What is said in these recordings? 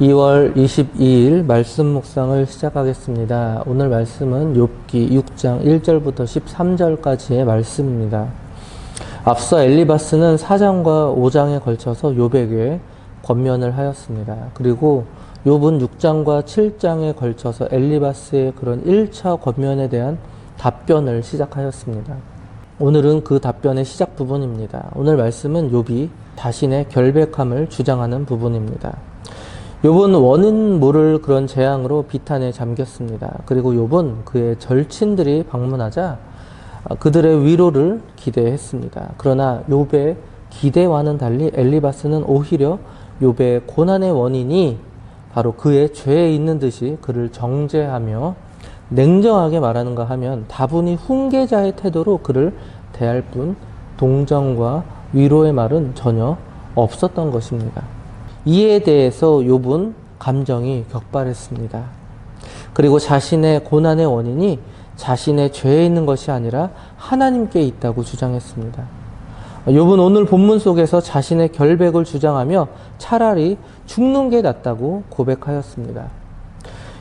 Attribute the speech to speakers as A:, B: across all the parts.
A: 2월 22일 말씀 묵상을 시작하겠습니다. 오늘 말씀은 욥기 6장 1절부터 13절까지의 말씀입니다. 앞서 엘리바스는 4장과 5장에 걸쳐서 욥에게 권면을 하였습니다. 그리고 욥은 6장과 7장에 걸쳐서 엘리바스의 그런 1차 권면에 대한 답변을 시작하였습니다. 오늘은 그 답변의 시작 부분입니다. 오늘 말씀은 욥이 자신의 결백함을 주장하는 부분입니다. 욥은 원인 모를 그런 재앙으로 비탄에 잠겼습니다. 그리고 욥은 그의 절친들이 방문하자 그들의 위로를 기대했습니다. 그러나 욥의 기대와는 달리 엘리바스는 오히려 욥의 고난의 원인이 바로 그의 죄에 있는 듯이 그를 정죄하며 냉정하게 말하는가 하면 다분히 훈계자의 태도로 그를 대할 뿐 동정과 위로의 말은 전혀 없었던 것입니다. 이에 대해서 욥은 감정이 격발했습니다. 그리고 자신의 고난의 원인이 자신의 죄에 있는 것이 아니라 하나님께 있다고 주장했습니다. 욥은 오늘 본문 속에서 자신의 결백을 주장하며 차라리 죽는 게 낫다고 고백하였습니다.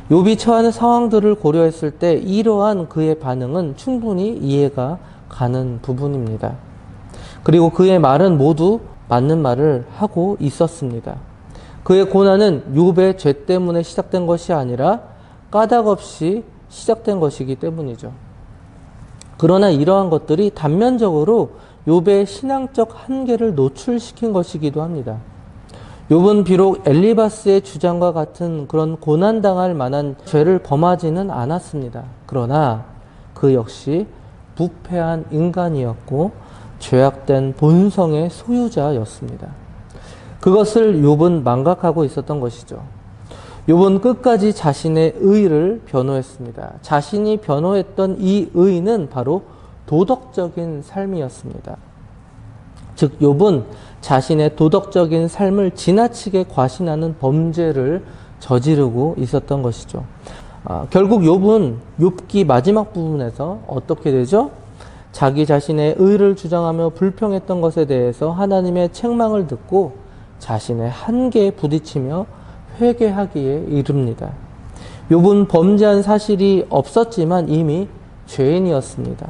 A: 욥이 처하는 상황들을 고려했을 때 이러한 그의 반응은 충분히 이해가 가는 부분입니다. 그리고 그의 말은 모두 맞는 말을 하고 있었습니다. 그의 고난은 욥의 죄 때문에 시작된 것이 아니라 까닭 없이 시작된 것이기 때문이죠. 그러나 이러한 것들이 단면적으로 욥의 신앙적 한계를 노출시킨 것이기도 합니다. 욥은 비록 엘리바스의 주장과 같은 그런 고난당할 만한 죄를 범하지는 않았습니다. 그러나 그 역시 부패한 인간이었고 죄악된 본성의 소유자였습니다. 그것을 욥은 망각하고 있었던 것이죠. 욥은 끝까지 자신의 의를 변호했습니다. 자신이 변호했던 이 의는 바로 도덕적인 삶이었습니다. 즉 욥은 자신의 도덕적인 삶을 지나치게 과신하는 범죄를 저지르고 있었던 것이죠. 아, 결국 욥은 욥기 마지막 부분에서 어떻게 되죠? 자기 자신의 의를 주장하며 불평했던 것에 대해서 하나님의 책망을 듣고 자신의 한계에 부딪히며 회개하기에 이릅니다. 욥은 범죄한 사실이 없었지만 이미 죄인이었습니다.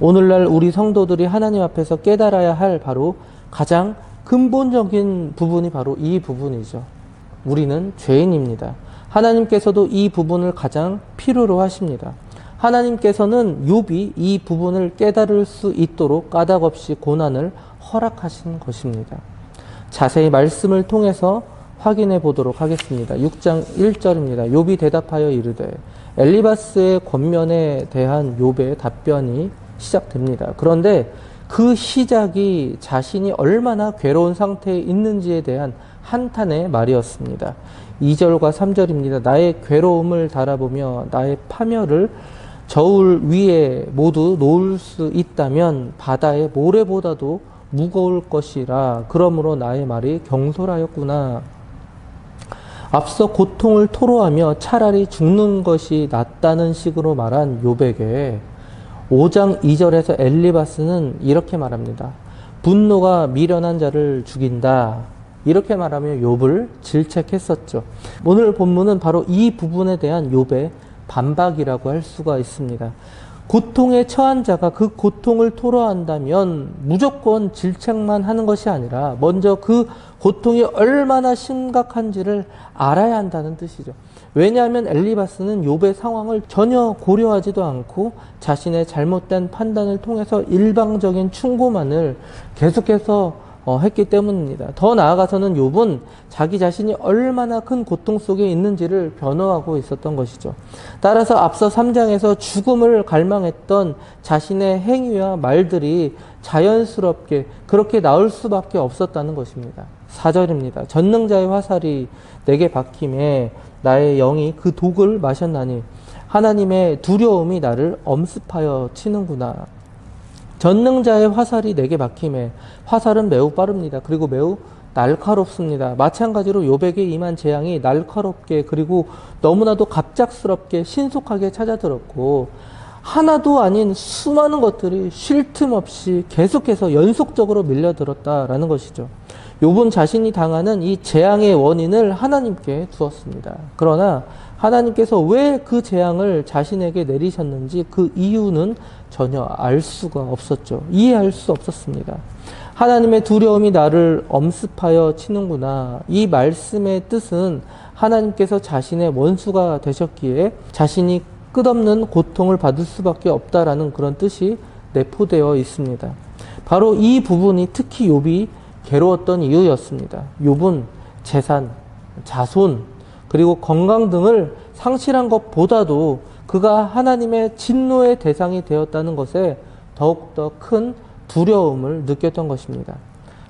A: 오늘날 우리 성도들이 하나님 앞에서 깨달아야 할 바로 가장 근본적인 부분이 바로 이 부분이죠. 우리는 죄인입니다. 하나님께서도 이 부분을 가장 필요로 하십니다. 하나님께서는 욥이 이 부분을 깨달을 수 있도록 까닭없이 고난을 허락하신 것입니다. 자세히 말씀을 통해서 확인해 보도록 하겠습니다. 6장 1절입니다. 욥이 대답하여 이르되 엘리바스의 권면에 대한 욥의 답변이 시작됩니다. 그런데 그 시작이 자신이 얼마나 괴로운 상태에 있는지에 대한 한탄의 말이었습니다. 2절과 3절입니다. 나의 괴로움을 달아보며 나의 파멸을 저울 위에 모두 놓을 수 있다면 바다의 모래보다도 무거울 것이라 그러므로 나의 말이 경솔하였구나. 앞서 고통을 토로하며 차라리 죽는 것이 낫다는 식으로 말한 요백에 5장 2절에서 엘리바스는 이렇게 말합니다. 분노가 미련한 자를 죽인다. 이렇게 말하며 욥을 질책했었죠. 오늘 본문은 바로 이 부분에 대한 욥의 반박이라고 할 수가 있습니다. 고통에 처한 자가 그 고통을 토로한다면 무조건 질책만 하는 것이 아니라 먼저 그 고통이 얼마나 심각한지를 알아야 한다는 뜻이죠. 왜냐하면 엘리바스는 욥의 상황을 전혀 고려하지도 않고 자신의 잘못된 판단을 통해서 일방적인 충고만을 계속해서 어, 했기 때문입니다. 더 나아가서는 욥은 자기 자신이 얼마나 큰 고통 속에 있는지를 변호하고 있었던 것이죠. 따라서 앞서 3장에서 죽음을 갈망했던 자신의 행위와 말들이 자연스럽게 그렇게 나올 수밖에 없었다는 것입니다. 4절입니다. 전능자의 화살이 내게 박힘에 나의 영이 그 독을 마셨나니 하나님의 두려움이 나를 엄습하여 치는구나. 전능자의 화살이 내게 박힘에 화살은 매우 빠릅니다. 그리고 매우 날카롭습니다. 마찬가지로 요백에 임한 재앙이 날카롭게 그리고 너무나도 갑작스럽게 신속하게 찾아들었고 하나도 아닌 수많은 것들이 쉴 틈 없이 계속해서 연속적으로 밀려들었다라는 것이죠. 욥은 자신이 당하는 이 재앙의 원인을 하나님께 두었습니다. 그러나 하나님께서 왜 그 재앙을 자신에게 내리셨는지 그 이유는 전혀 알 수가 없었죠. 이해할 수 없었습니다. 하나님의 두려움이 나를 엄습하여 치는구나. 이 말씀의 뜻은 하나님께서 자신의 원수가 되셨기에 자신이 끝없는 고통을 받을 수밖에 없다라는 그런 뜻이 내포되어 있습니다. 바로 이 부분이 특히 욥이 괴로웠던 이유였습니다. 욥은 재산, 자손, 그리고 건강 등을 상실한 것보다도 그가 하나님의 진노의 대상이 되었다는 것에 더욱더 큰 두려움을 느꼈던 것입니다.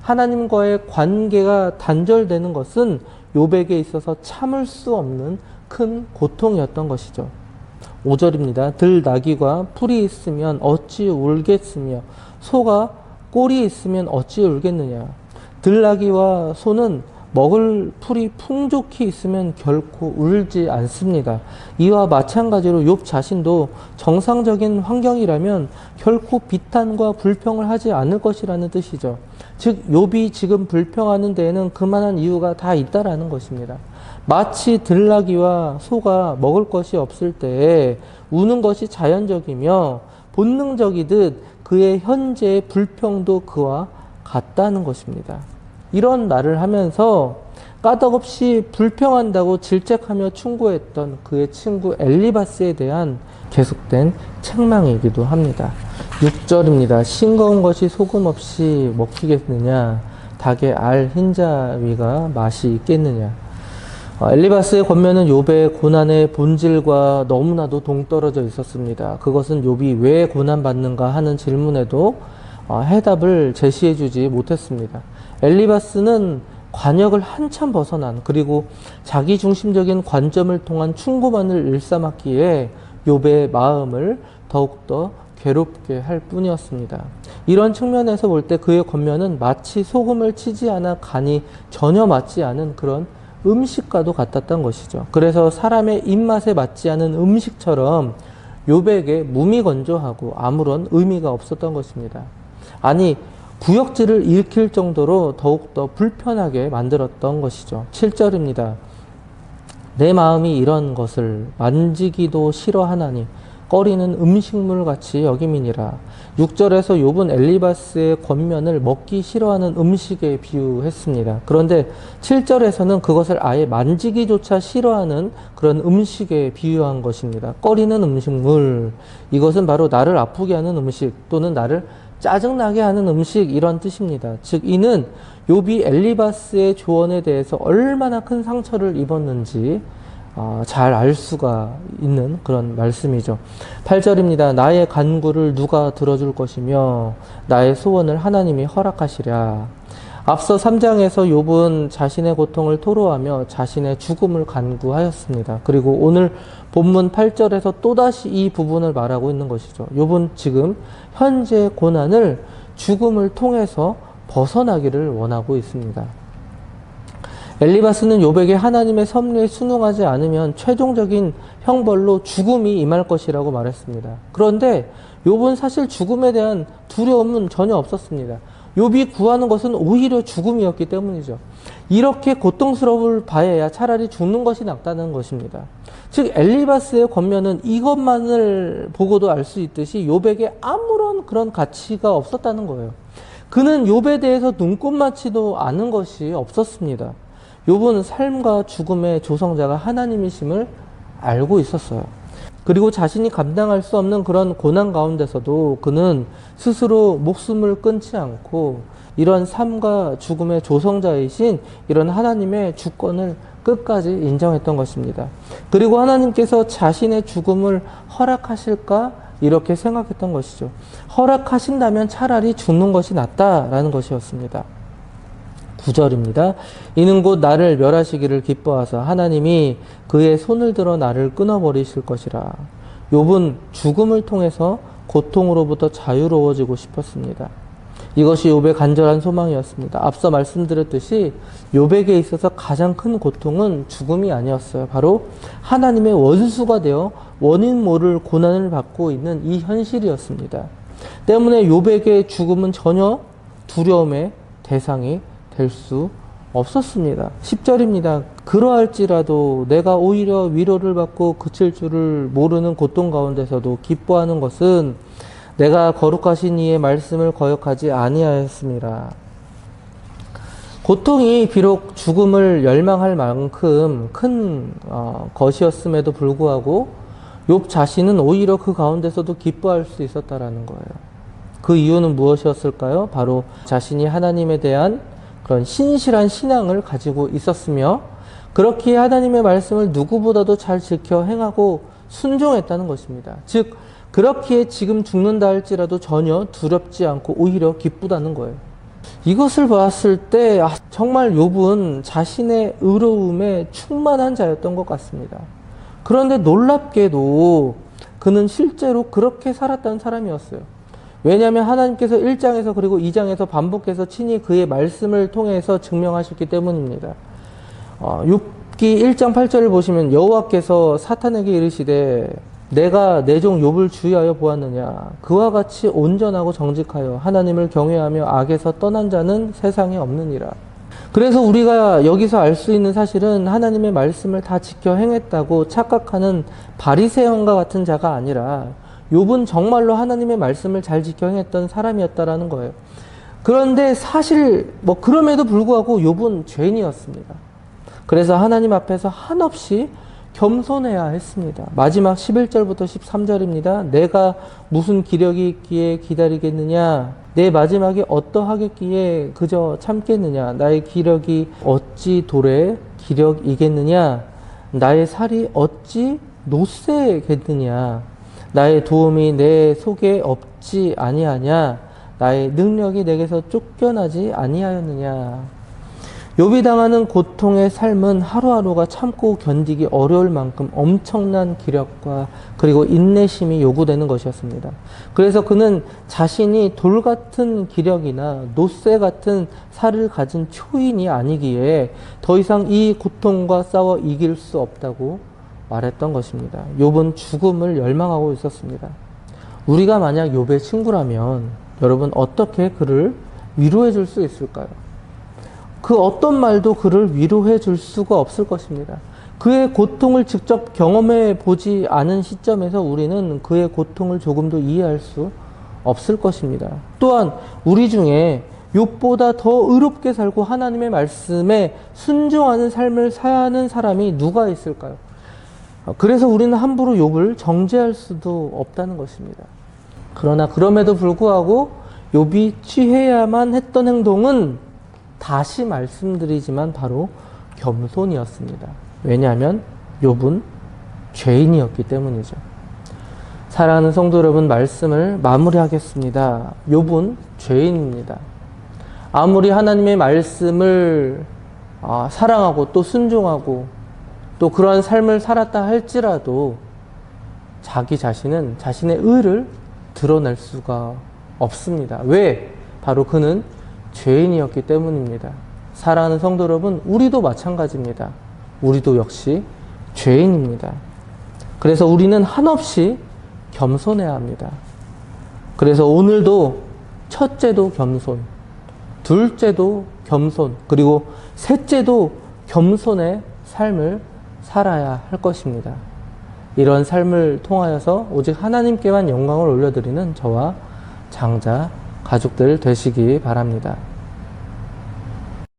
A: 하나님과의 관계가 단절되는 것은 욥에게 있어서 참을 수 없는 큰 고통이었던 것이죠. 5절입니다. 들 나귀가 풀이 있으면 어찌 울겠으며 소가 꼴이 있으면 어찌 울겠느냐. 들 나귀와 소는 먹을 풀이 풍족히 있으면 결코 울지 않습니다. 이와 마찬가지로 욥 자신도 정상적인 환경이라면 결코 비탄과 불평을 하지 않을 것이라는 뜻이죠. 즉 욥이 지금 불평하는 데에는 그만한 이유가 다 있다라는 것입니다. 마치 들나귀와 소가 먹을 것이 없을 때에 우는 것이 자연적이며 본능적이듯 그의 현재의 불평도 그와 같다는 것입니다. 이런 말을 하면서 까닭없이 불평한다고 질책하며 충고했던 그의 친구 엘리바스에 대한 계속된 책망이기도 합니다. 6절입니다. 싱거운 것이 소금 없이 먹히겠느냐? 닭의 알 흰자위가 맛이 있겠느냐? 어, 엘리바스의 권면은 욥의 고난의 본질과 너무나도 동떨어져 있었습니다. 그것은 욥이 왜 고난 받는가 하는 질문에도 어, 해답을 제시해 주지 못했습니다. 엘리바스는 관역을 한참 벗어난 그리고 자기 중심적인 관점을 통한 충고만을 일삼았기에 욥의 마음을 더욱더 괴롭게 할 뿐이었습니다. 이런 측면에서 볼 때 그의 권면은 마치 소금을 치지 않아 간이 전혀 맞지 않은 그런 음식과도 같았던 것이죠. 그래서 사람의 입맛에 맞지 않은 음식처럼 욥에게 무미건조하고 아무런 의미가 없었던 것입니다. 아니 구역질을 일으킬 정도로 더욱더 불편하게 만들었던 것이죠. 7절입니다. 내 마음이 이런 것을 만지기도 싫어하나니 꺼리는 음식물 같이 여김이니라. 6절에서 욥은 엘리바스의 권면을 먹기 싫어하는 음식에 비유했습니다. 그런데 7절에서는 그것을 아예 만지기조차 싫어하는 그런 음식에 비유한 것입니다. 꺼리는 음식물. 이것은 바로 나를 아프게 하는 음식 또는 나를 짜증나게 하는 음식 이런 뜻입니다. 즉 이는 욥이 엘리바스의 조언에 대해서 얼마나 큰 상처를 입었는지 어, 잘알 수가 있는 그런 말씀이죠. 8절입니다. 나의 간구를 누가 들어줄 것이며 나의 소원을 하나님이 허락하시랴. 앞서 3장에서 욥은 자신의 고통을 토로하며 자신의 죽음을 간구하였습니다. 그리고 오늘 본문 8절에서 또다시 이 부분을 말하고 있는 것이죠. 욥은 지금 현재 고난을 죽음을 통해서 벗어나기를 원하고 있습니다. 엘리바스는 욥에게 하나님의 섭리에 순응하지 않으면 최종적인 형벌로 죽음이 임할 것이라고 말했습니다. 그런데 욥은 사실 죽음에 대한 두려움은 전혀 없었습니다. 욥이 구하는 것은 오히려 죽음이었기 때문이죠. 이렇게 고통스러울 바에야 차라리 죽는 것이 낫다는 것입니다. 즉 엘리바스의 권면은 이것만을 보고도 알 수 있듯이 욥에게 아무런 그런 가치가 없었다는 거예요. 그는 욥에 대해서 눈꼽맞지도 않은 것이 없었습니다. 욥은 삶과 죽음의 조성자가 하나님이심을 알고 있었어요. 그리고 자신이 감당할 수 없는 그런 고난 가운데서도 그는 스스로 목숨을 끊지 않고 이런 삶과 죽음의 조성자이신 이런 하나님의 주권을 끝까지 인정했던 것입니다. 그리고 하나님께서 자신의 죽음을 허락하실까 이렇게 생각했던 것이죠. 허락하신다면 차라리 죽는 것이 낫다라는 것이었습니다. 9절입니다. 이는 곧 나를 멸하시기를 기뻐하사 하나님이 그의 손을 들어 나를 끊어버리실 것이라. 욥은 죽음을 통해서 고통으로부터 자유로워지고 싶었습니다. 이것이 욥의 간절한 소망이었습니다. 앞서 말씀드렸듯이 욥에게 있어서 가장 큰 고통은 죽음이 아니었어요. 바로 하나님의 원수가 되어 원인 모를 고난을 받고 있는 이 현실이었습니다. 때문에 욥에게 죽음은 전혀 두려움의 대상이 될 수 없었습니다. 10절입니다. 그러할지라도 내가 오히려 위로를 받고 그칠 줄을 모르는 고통 가운데서도 기뻐하는 것은 내가 거룩하신 이의 말씀을 거역하지 아니하였습니다. 고통이 비록 죽음을 열망할 만큼 큰 어, 것이었음에도 불구하고 욥 자신은 오히려 그 가운데서도 기뻐할 수 있었다라는 거예요. 그 이유는 무엇이었을까요? 바로 자신이 하나님에 대한 그런 신실한 신앙을 가지고 있었으며 그렇기에 하나님의 말씀을 누구보다도 잘 지켜 행하고 순종했다는 것입니다. 즉 그렇기에 지금 죽는다 할지라도 전혀 두렵지 않고 오히려 기쁘다는 거예요. 이것을 봤을 때 아, 정말 욥은 자신의 의로움에 충만한 자였던 것 같습니다. 그런데 놀랍게도 그는 실제로 그렇게 살았다는 사람이었어요. 왜냐하면 하나님께서 1장에서 그리고 2장에서 반복해서 친히 그의 말씀을 통해서 증명하셨기 때문입니다. 어, 6기 1장 8절을 보시면 여호와께서 사탄에게 이르시되 내가 내 종 욥을 주의하여 보았느냐 그와 같이 온전하고 정직하여 하나님을 경외하며 악에서 떠난 자는 세상에 없느니라. 그래서 우리가 여기서 알 수 있는 사실은 하나님의 말씀을 다 지켜 행했다고 착각하는 바리새인과 같은 자가 아니라 욥은 정말로 하나님의 말씀을 잘 지켜 행했던 사람이었다라는 거예요. 그런데 사실 뭐 그럼에도 불구하고 욥은 죄인이었습니다. 그래서 하나님 앞에서 한없이 겸손해야 했습니다. 마지막 11절부터 13절입니다. 내가 무슨 기력이 있기에 기다리겠느냐? 내 마지막이 어떠하겠기에 그저 참겠느냐? 나의 기력이 어찌 돌에 기력이겠느냐? 나의 살이 어찌 노쇠겠느냐? 나의 도움이 내 속에 없지 아니하냐? 나의 능력이 내게서 쫓겨나지 아니하였느냐? 욥이 당하는 고통의 삶은 하루하루가 참고 견디기 어려울 만큼 엄청난 기력과 그리고 인내심이 요구되는 것이었습니다. 그래서 그는 자신이 돌 같은 기력이나 노쇠 같은 살을 가진 초인이 아니기에 더 이상 이 고통과 싸워 이길 수 없다고 말했던 것입니다. 욥은 죽음을 열망하고 있었습니다. 우리가 만약 욥의 친구라면 여러분 어떻게 그를 위로해 줄 수 있을까요? 그 어떤 말도 그를 위로해 줄 수가 없을 것입니다. 그의 고통을 직접 경험해 보지 않은 시점에서 우리는 그의 고통을 조금도 이해할 수 없을 것입니다. 또한 우리 중에 욥보다 더 의롭게 살고 하나님의 말씀에 순종하는 삶을 사는 사람이 누가 있을까요? 그래서 우리는 함부로 욥을 정죄할 수도 없다는 것입니다. 그러나 그럼에도 불구하고 욥이 취해야만 했던 행동은 다시 말씀드리지만 바로 겸손이었습니다. 왜냐하면 욥은 죄인이었기 때문이죠. 사랑하는 성도 여러분 말씀을 마무리하겠습니다. 욥은 죄인입니다. 아무리 하나님의 말씀을 아, 사랑하고 또 순종하고 또 그러한 삶을 살았다 할지라도 자기 자신은 자신의 의를 드러낼 수가 없습니다. 왜? 바로 그는 죄인이었기 때문입니다. 사랑하는 성도 여러분, 우리도 마찬가지입니다. 우리도 역시 죄인입니다. 그래서 우리는 한없이 겸손해야 합니다. 그래서 오늘도 첫째도 겸손, 둘째도 겸손, 그리고 셋째도 겸손의 삶을 살아야 할 것입니다. 이런 삶을 통하여서 오직 하나님께만 영광을 올려드리는 저와 장자 가족들 되시기 바랍니다.